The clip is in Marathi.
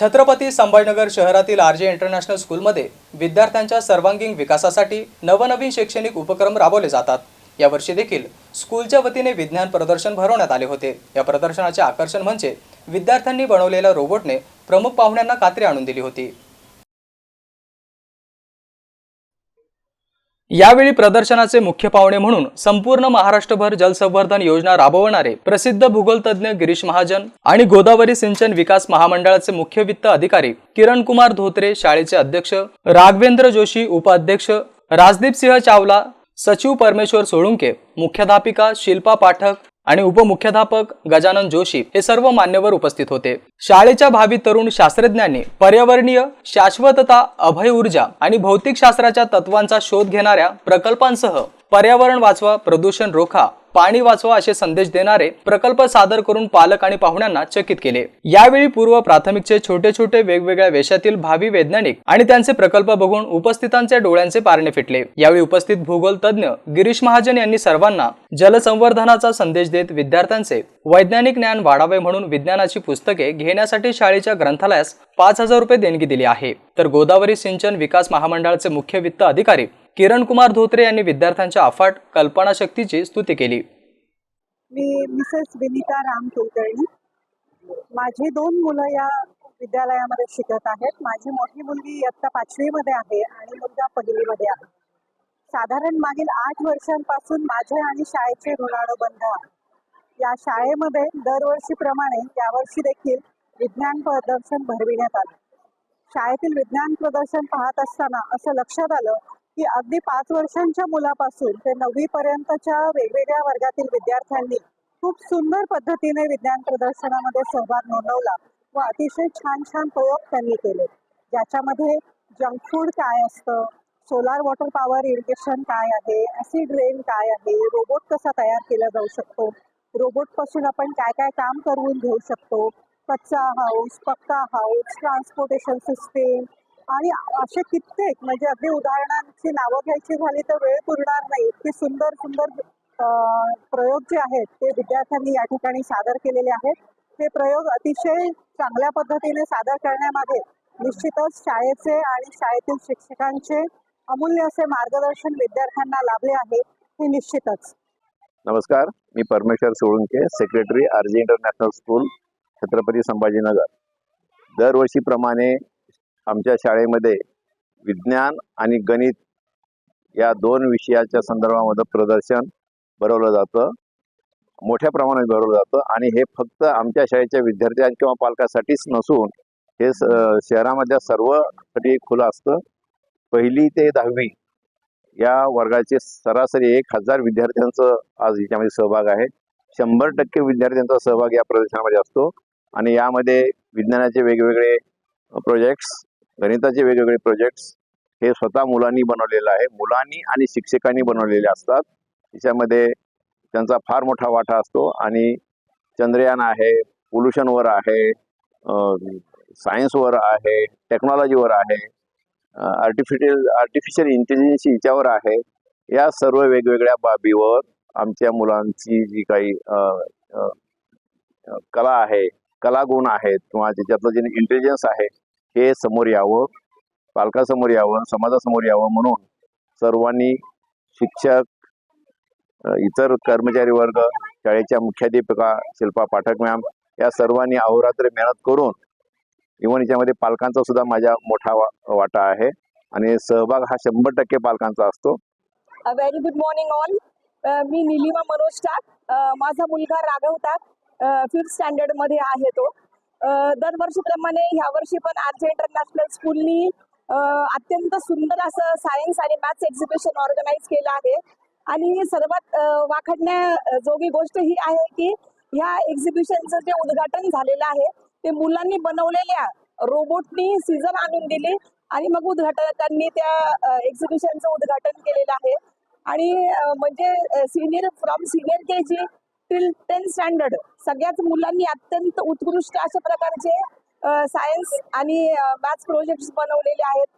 छत्रपती संभाजीनगर शहरातील आर जे इंटरनॅशनल स्कूलमध्ये विद्यार्थ्यांच्या सर्वांगीण विकासासाठी नवनवीन शैक्षणिक उपक्रम राबवले जातात. यावर्षी देखील स्कूलच्या वतीने विज्ञान प्रदर्शन भरवण्यात आले होते. या प्रदर्शनाचे आकर्षण म्हणजे विद्यार्थ्यांनी बनवलेल्या रोबोटने प्रमुख पाहुण्यांना कात्री आणून दिली होती. यावेळी प्रदर्शनाचे मुख्य पाहुणे म्हणून संपूर्ण महाराष्ट्रभर जलसंवर्धन योजना राबवणारे प्रसिद्ध भूगोलतज्ञ गिरीश महाजन आणि गोदावरी सिंचन विकास महामंडळाचे मुख्य वित्त अधिकारी किरण कुमार धोत्रे शाळेचे अध्यक्ष राघवेंद्र जोशी उपाध्यक्ष राजदीप सिंह चावला सचिव परमेश्वर सोळुंके मुख्याध्यापिका शिल्पा पाठक आणि उपमुख्याध्यापक गजानन जोशी हे सर्व मान्यवर उपस्थित होते. शाळेच्या भावी तरुण शास्त्रज्ञांनी पर्यावरणीय शाश्वतता अभय ऊर्जा आणि भौतिक शास्त्राच्या तत्वांचा शोध घेणाऱ्या प्रकल्पांसह पर्यावरण वाचवा प्रदूषण रोखा पाणी वाचवा असे संदेश देणारे प्रकल्प सादर करून पालक आणि पाहुण्यांना चकित केले. यावेळी पूर्व प्राथमिकचे छोटे छोटे वेगवेगळ्या वेशातील भावी वैज्ञानिक आणि त्यांचे प्रकल्प बघून उपस्थितांच्या डोळ्यांचे पारणे फिटले. यावेळी उपस्थित भूगोल तज्ज्ञ गिरीश महाजन यांनी सर्वांना जलसंवर्धनाचा संदेश देत विद्यार्थ्यांचे वैज्ञानिक ज्ञान वाढावे म्हणून विज्ञानाची पुस्तके घेण्यासाठी शाळेच्या ग्रंथालयास पाच हजार रुपये देणगी दिली आहे. तर गोदावरी सिंचन विकास महामंडळाचे मुख्य वित्त अधिकारी किरण कुमार धोत्रे यांनी विद्यार्थ्यांच्या अफाट कल्पनाशक्तीची स्तुती केली. मी मिसेस विनिता राम कुलकर्णी. माझी दोन मुलं या विद्यालयामध्ये शिकत आहेत. माझी मोठी मुलगी इयत्ता पाचवीमध्ये आहे आणि मुलगा पहिलीमध्ये आहे. साधारण मागील आठ वर्षांपासून माझे आणि शाळेचे ऋणानुबंध आहे या शाळेमध्ये दरवर्षीप्रमाणे यावर्षी देखील विज्ञान प्रदर्शन भरविण्यात आलं. शाळेतील विज्ञान प्रदर्शन पाहत असताना असं लक्षात आलं की अगदी पाच वर्षांच्या मुलापासून ते नववी पर्यंतच्या वेगवेगळ्या वर्गातील विद्यार्थ्यांनी खूप सुंदर पद्धतीने विज्ञान प्रदर्शनामध्ये सहभाग नोंदवला व अतिशय छान छान प्रयोग त्यांनी केले. ज्याच्यामध्ये जंक फूड काय असतं? सोलार वॉटर पॉवर इरिगेशन काय आहे? ॲसिड रेन काय आहे? रोबोट कसा तयार केला जाऊ शकतो? रोबोटपासून आपण काय काय काम करून घेऊ शकतो? कच्चा हाऊस पक्का हाऊस ट्रान्सपोर्टेशन सिस्टीम आणि असे कित्येक म्हणजे अगदी उदाहरणांची नावं घ्यायची झाली तर वेळ पुरणार नाही. इतके सुंदर सुंदर प्रयोग जे आहेत ते विद्यार्थ्यांनी या ठिकाणी सादर केलेले आहेत. हे प्रयोग अतिशय चांगल्या पद्धतीने सादर करण्यामागे निश्चितच शाळेचे आणि शाळेतील शिक्षकांचे अमूल्य असे मार्गदर्शन विद्यार्थ्यांना लाभले आहे हे निश्चितच. नमस्कार मी Parmeshwar Solunke secretary RG international school Chhatrapati Sambhajinagar. दरवर्षीप्रमाणे आमच्या शाळेमध्ये विज्ञान आणि गणित या दोन विषयाच्या संदर्भामध्ये प्रदर्शन भरवलं जातं. मोठ्या प्रमाणात भरवलं जातं आणि हे फक्त आमच्या शाळेच्या विद्यार्थ्यां किंवा पालकासाठीच नसून हे स शहरामधल्या सर्वसाठी खुलं असतं. पहिली ते दहावी या वर्गाचे सरासरी एक हजार विद्यार्थ्यांचं आज याच्यामध्ये सहभाग आहे. शंभर टक्के विद्यार्थ्यांचा सहभाग या प्रदर्शनामध्ये असतो आणि यामध्ये विज्ञानाचे वेगवेगळे प्रोजेक्ट्स गणिताचे वेगवेगळे प्रोजेक्ट्स हे स्वतः मुलांनी बनवलेलं आहे. मुलांनी आणि शिक्षकांनी बनवलेले असतात. त्याच्यामध्ये त्यांचा फार मोठा वाटा असतो आणि चंद्रयान आहे पोल्युशनवर आहे सायन्सवर आहे टेक्नॉलॉजीवर आहे आर्टिफिशियल आर्टिफिशियल इंटेलिजन्स हिच्यावर आहे. या सर्व वेगवेगळ्या बाबीवर आमच्या मुलांची जी काही कला आहे कलागुण आहेत किंवा त्याच्यातलं जे इंटेलिजन्स आहे हे समोर यावं पालकासमोर यावं समाजासमोर यावं म्हणून सर्वांनी शिक्षक इतर कर्मचारी वर्ग शाळेच्या मुख्याध्यापिका शिल्पा पाठक मॅम या सर्वांनी अहोरात्र मेहनत करून इव्हन याच्यामध्ये पालकांचा सुद्धा माझ्या मोठा वा- वाटा आहे आणि सहभाग हा शंभर टक्के पालकांचा असतो. व्हेरी गुड मॉर्निंग ऑल मी निलिमा मनोज टाक. माझा मुलगा राघव टाक. फिफ्थ स्टँडर्डमध्ये आहे तो. दरवर्षीप्रमाणे ह्या वर्षी पण आर जे इंटरनॅशनल स्कूलनी अत्यंत सुंदर असं सायन्स आणि मॅथ्स एक्झिबिशन ऑर्गनाईज केलं आहे. आणि सर्वात वाखडण्याजोगी गोष्ट ही आहे की ह्या एक्झिबिशनचं जे उद्घाटन झालेलं आहे ते मुलांनी बनवलेल्या रोबोटनी सीझन आणून दिली आणि मग उद्घाटकांनी त्या एक्झिबिशनचं उद्घाटन केलेलं आहे. आणि म्हणजे senior from senior K G till ten standard. सगळ्याच मुलांनी अत्यंत उत्कृष्ट अशा प्रकारचे सायन्स आणि मॅथ्स प्रोजेक्ट्स बनवलेले आहेत.